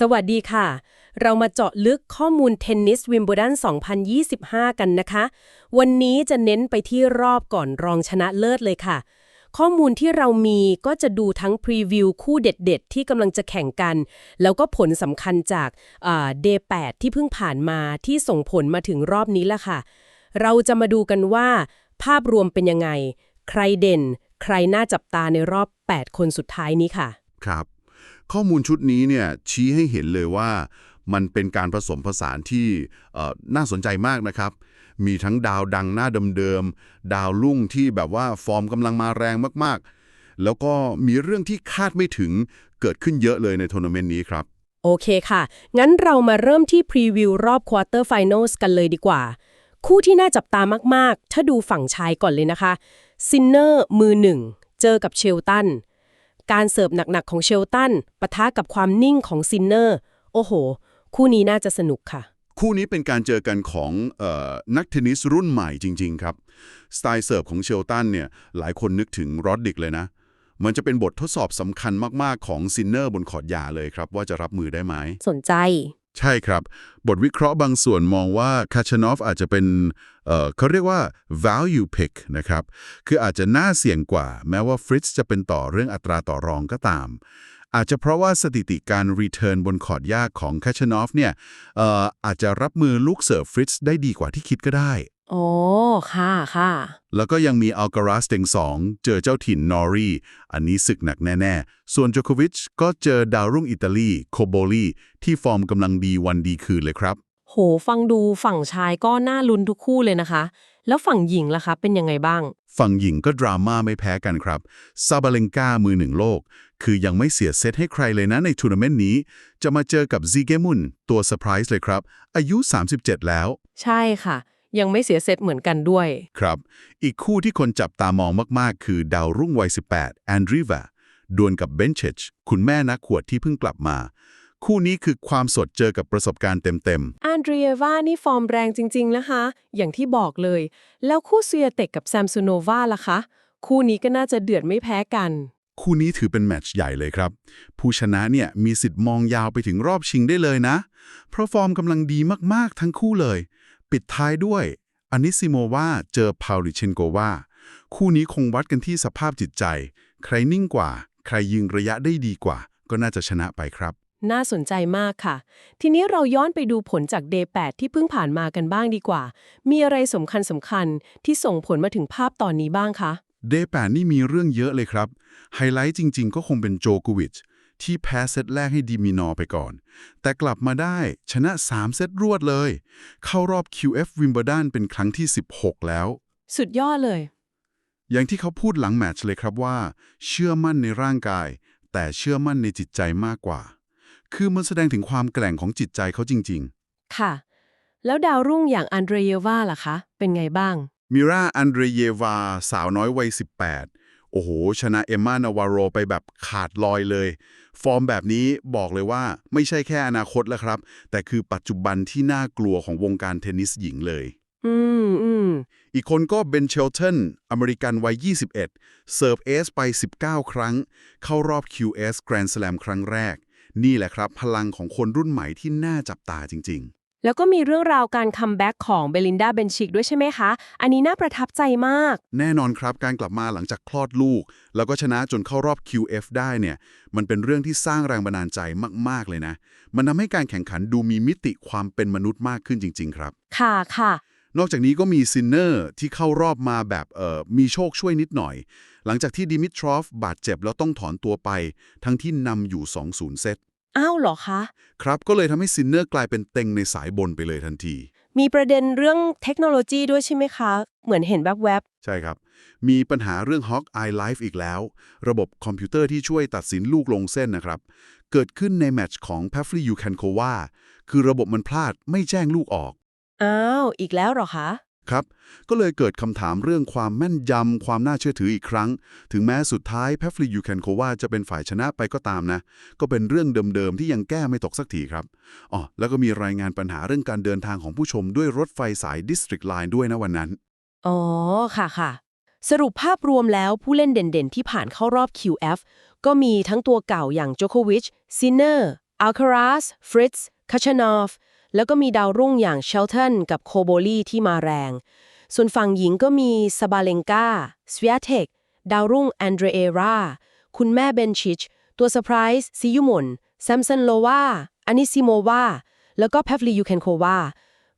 สวัสดีค่ะ เรามาเจาะลึกข้อมูลเทนนิสวิมเบิลดัน 2025 กันนะคะ วันนี้จะเน้นไปที่รอบก่อนรองชนะเลิศเลยค่ะ ข้อมูลที่เรามีก็จะดูทั้งพรีวิวคู่เด็ดๆ ที่กำลังจะแข่งกัน แล้วก็ผลสำคัญจากเดย์8ที่เพิ่งผ่านมาที่ส่งผลมาถึงรอบนี้ละค่ะ เราจะมาดูกันว่า ภาพรวมเป็นยังไง ใครเด่น ใครน่าจับตาในรอบ 8 คนสุดท้ายนี้ค่ะ ครับ ข้อมูลชุดนี้เนี่ยชี้ให้เห็นเลยว่ามันเป็นการผสมผสานที่น่าสนใจมากนะครับ มีทั้งดาวดังหน้าเดิมๆ ดาวรุ่งที่แบบว่าฟอร์มกำลังมาแรงมากๆ แล้วก็มีเรื่องที่คาดไม่ถึงเกิดขึ้นเยอะเลยในทัวร์นาเมนต์นี้ครับ โอเคค่ะ งั้นเรามาเริ่มที่พรีวิวรอบควอเตอร์ไฟแนลส์กันเลยดีกว่า คู่ที่น่าจับตามากๆ ถ้าดูฝั่งชายก่อนเลยนะคะซินเนอร์มือหนึ่งเจอกับเชลตัน การเสิร์ฟหนักๆของเชลตันปะทะกับความนิ่งของซินเนอร์ โอ้โห คู่นี้น่าจะสนุกค่ะ คู่นี้เป็นการเจอกันของเออนักเทนนิสรุ่นใหม่จริง ๆ ครับ สไตล์เสิร์ฟของเชลตันเนี่ยหลายคนนึกถึงรอดดิกเลยนะ มันจะเป็นบททดสอบสำคัญมากๆของซินเนอร์บนขอดหญ้าเลยครับ ว่าจะรับมือได้ไหมสนใจ ใช่ครับ บทวิเคราะห์บางส่วนมองว่าคาชานอฟอาจจะเป็นเเขาเรียกว่า value pick นะครับ คืออาจจะน่าเสี่ยงกว่า แม้ว่าฟริตซ์จะเป็นต่อเรื่องอัตราต่อรองก็ตาม อาจจะเพราะว่าสถิติการรีเทิร์นบนขอดหญ้าของคาชานอฟเนี่ยอออาจจะรับมือลูกเสิร์ฟฟริตซ์ได้ดีกว่าที่คิดก็ได้ อ๋อค่ะค่ะ แล้วก็ยังมีอัลกราสเต็งสองเจอเจ้าถิ่นนอรีอันนี้ศึกหนักแน่ ๆ ส่วนโจโควิชก็เจอดาวรุ่งอิตาลีโคโบลีที่ฟอร์มกำลังดีวันดีคืนเลยครับ โหฟังดูฝั่งชายก็น่าลุ้นทุกคู่เลยนะคะ แล้วฝั่งหญิงล่ะคะ เป็นยังไงบ้าง ฝั่งหญิงก็ดราม่าไม่แพ้กันครับซาบาเลนกามือหนึ่งโลก คือยังไม่เสียเซตให้ใครเลยนะในทัวร์นาเมนต์นี้ จะมาเจอกับซีเกมุนตัวเซอร์ไพรส์เลยครับ อายุ 37 แล้ว ใช่ค่ะ ยังไม่เสียเซตเหมือนกันด้วย ครับ อีกคู่ที่คนจับตามองมากๆ คือดาวรุ่งวัย 18 แอนดรีวาดวลกับเบนเชชคุณแม่นักขวดที่เพิ่งกลับมา คู่นี้คือความสดเจอกับประสบการณ์เต็มอันเดรียวานี่ฟอร์มแรงจริง ๆ นะคะ อย่างที่บอกเลย แล้วคู่เซียเต็กกับแซมซูโนวาล่ะคะ คู่นี้ก็น่าจะเดือดไม่แพ้กันๆคู่นี้ถือเป็นแมตช์ใหญ่เลยครับ ผู้ชนะเนี่ยมีสิทธิ์มองยาวไปถึงรอบชิงได้เลยนะ เพราะฟอร์มกำลังดีมากๆทั้งคู่เลย ปิดท้ายด้วยอานิซิโมวาเจอพาวลิเชนโกวาคู่นี้คงวัดกันที่สภาพจิตใจ ใครนิ่งกว่า ใครยิงระยะได้ดีกว่า ก็น่าจะชนะไปครับ น่าสนใจมากค่ะ ทีนี้เราย้อนไปดูผลจาก Day 8 ที่เพิ่งผ่านมากันบ้างดีกว่า มีอะไรสำคัญสำคัญๆที่ส่งผลมาถึงภาพตอนนี้บ้างคะเดย์แปดนี่มีเรื่องเยอะเลยครับ ไฮไลท์จริง ๆ ก็คงเป็นโจโควิช ที่แพ้เซตแรกให้ดีมินอร์ไปก่อน แต่กลับมาได้ชนะ 3 เซตรวดเลย เข้ารอบ QF Wimbledon เป็นครั้งที่ 16 แล้ว สุดยอดเลย อย่างที่เขาพูดหลังแมตช์เลยครับว่า เชื่อมั่นในร่างกาย แต่เชื่อมั่นในจิตใจมากกว่า คือมันแสดงถึงความแกร่งของจิตใจเขาจริงค่ะ แล้วดาวรุ่งอย่างอันเดรียวาล่ะคะ เป็นไงบ้างๆมิราอันเดรเยวาสาวน้อยวัย18 โอ้โห ชนะเอมมานาวาโรไปแบบขาดลอยเลย ฟอร์มแบบนี้บอกเลยว่าไม่ใช่แค่อนาคตแล้วครับ แต่คือปัจจุบันที่น่ากลัวของวงการเทนนิสหญิงเลย อืมอืมอีกคนก็เบนเชลตันอเมริกันวัย 21เสิร์ฟเอสไป 19 ครั้ง เข้ารอบ QS Grand Slam ครั้งแรก นี่แหละครับ พลังของคนรุ่นใหม่ที่น่าจับตาจริง แล้วก็มีเรื่องราวการคัมแบ็กของเบลินดาเบนชิกด้วยใช่ไหมคะ อันนี้น่าประทับใจมากๆแน่นอนครับการกลับมาหลังจากคลอดลูก แล้วก็ชนะจนเข้ารอบ QF ได้เนี่ย มันเป็นเรื่องที่สร้างแรงบันดาลใจมาก ๆ เลยนะ มันทำให้การแข่งขันดูมีมิติความเป็นมนุษย์มากขึ้นจริง ๆ ครับ ค่ะค่ะนอกจากนี้ก็มีซินเนอร์ที่เข้ารอบมาแบบเอ่อมีโชคช่วยนิดหน่อย หลังจากที่ดิมิทรอฟบาดเจ็บแล้วต้องถอนตัวไป ทั้งที่นำอยู่ 2-0 เซต อ้าวเหรอคะ ครับก็เลยทำให้ซินเนอร์กลายเป็นเต็งในสายบนไปเลยทันที มีประเด็นเรื่องเทคโนโลยีด้วยใช่ไหมคะ เหมือนเห็นแวบใช่ครับ มีปัญหาเรื่อง Hawk Eye Live อีกแล้ว ระบบคอมพิวเตอร์ที่ช่วยตัดสินลูกลงเส้นนะครับ เกิดขึ้นในแมตช์ของ p a f l y u k a n k o v a คือระบบมันพลาดไม่แจ้งลูกออก ๆอ้าว อีกแล้วเหรอคะ ครับ ก็เลยเกิดคำถามเรื่องความแม่นยำความน่าเชื่อถืออีกครั้ง ถึงแม้สุดท้าย p a f l y u k a n k o v a จะเป็นฝ่ายชนะไปก็ตามนะ ก็เป็นเรื่องเดิมๆ ที่ยังแก้ไม่ตกสักทีครับอ๋อแล้วก็มีรายงานปัญหาเรื่องการเดินทางของผู้ชมด้วยรถไฟสาย District Line ด้วยนะวันนั้น อ๋อ ค่ะค่ะ สรุปภาพรวมแล้วผู้เล่นเด่นๆ ที่ผ่านเข้ารอบ QF ก็มีทั้งตัวเก่าอย่างโจโควิชซินเนอร์อัลคาราสฟริตซ์คาชานอฟ แล้วก็มีดาวรุ่งอย่างเชลตันกับโคโบลีที่มาแรง ส่วนฝั่งหญิงก็มีซาบาเลงกาสเวียเทคดาวรุ่งแอนเดรเอราคุณแม่เบนชิช ตัวเซอร์ไพรส์ซิยุมนแซมสันโลวาอานิซิโมวาแล้วก็แพฟลียูเคนโควา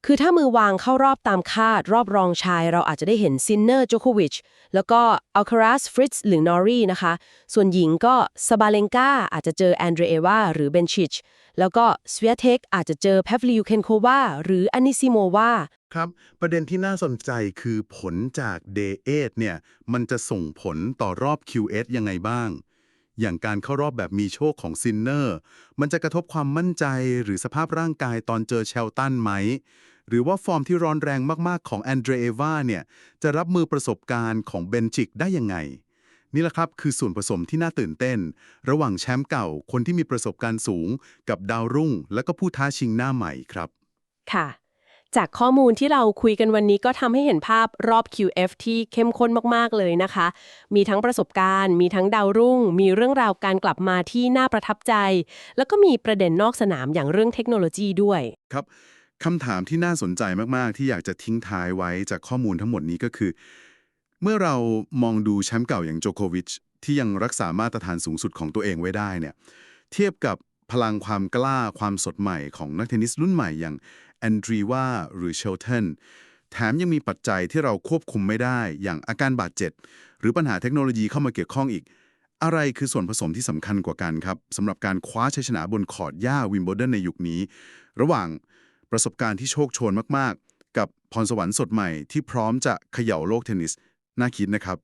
คือถ้ามือวางเข้ารอบตามคาด รอบรองชาย เราอาจจะได้เห็นซินเนอร์โจโควิชแล้วก็อัลคาราสฟริตซ์หรือนอรีนะคะ ส่วนหญิงก็ซาบาเลงกาอาจจะเจอแอนเดรเอวาหรือเบนชิชแล้วก็สเวียเทคอาจจะเจอแพฟลียูเคนโควาหรืออานิซิโมวาครับ ประเด็นที่น่าสนใจคือผลจาก Day 8เนี่ย มันจะส่งผลต่อรอบ QS ยังไงบ้าง อย่างการเข้ารอบแบบมีโชคของซินเนอร์ มันจะกระทบความมั่นใจหรือสภาพร่างกายตอนเจอเชลตันไหม หรือว่าฟอร์มที่ร้อนแรงมาก ๆ ของแอนเดรเอวาเนี่ยจะรับมือประสบการณ์ของเบนจิกได้ยังไง นี่แหละครับคือส่วนผสมที่น่าตื่นเต้น ระหว่างแชมป์เก่าคนที่มีประสบการณ์สูง กับดาวรุ่ง และก็ผู้ท้าชิงหน้าใหม่ครับ ค่ะ จากข้อมูลที่เราคุยกันวันนี้ก็ทำให้เห็นภาพรอบ QF ที่เข้มข้นมากๆเลยนะคะ มีทั้งประสบการณ์ มีทั้งดาวรุ่ง มีเรื่องราวการกลับมาที่น่าประทับใจ แล้วก็มีประเด็นนอกสนามอย่างเรื่องเทคโนโลยีด้วยครับ คำถามที่น่าสนใจมาก ๆ ที่อยากจะทิ้งท้ายไว้จากข้อมูลทั้งหมดนี้ก็คือ เมื่อเรามองดูแชมป์เก่าอย่างโจโควิชที่ยังรักษามาตรฐานสูงสุดของตัวเองไว้ได้เนี่ยเทียบกับพลังความกล้าความสดใหม่ของนักเทนนิสรุ่นใหม่อย่างแอนดรีวาหรือเชลตันแถมยังมีปัจจัยที่เราควบคุมไม่ได้อย่างอาการบาดเจ็บหรือปัญหาเทคโนโลยีเข้ามาเกี่ยวข้องอีก อะไรคือส่วนผสมที่สำคัญกว่ากันครับสำหรับการคว้าชัยชนะบนคอร์ดหญ้าวิมเบิลดันในยุคนี้ ระหว่าง ประสบการณ์ที่โชคโชนมากๆ กับพรสวรรค์สดใหม่ที่พร้อมจะเขย่าโลกเทนนิส น่าคิดนะครับ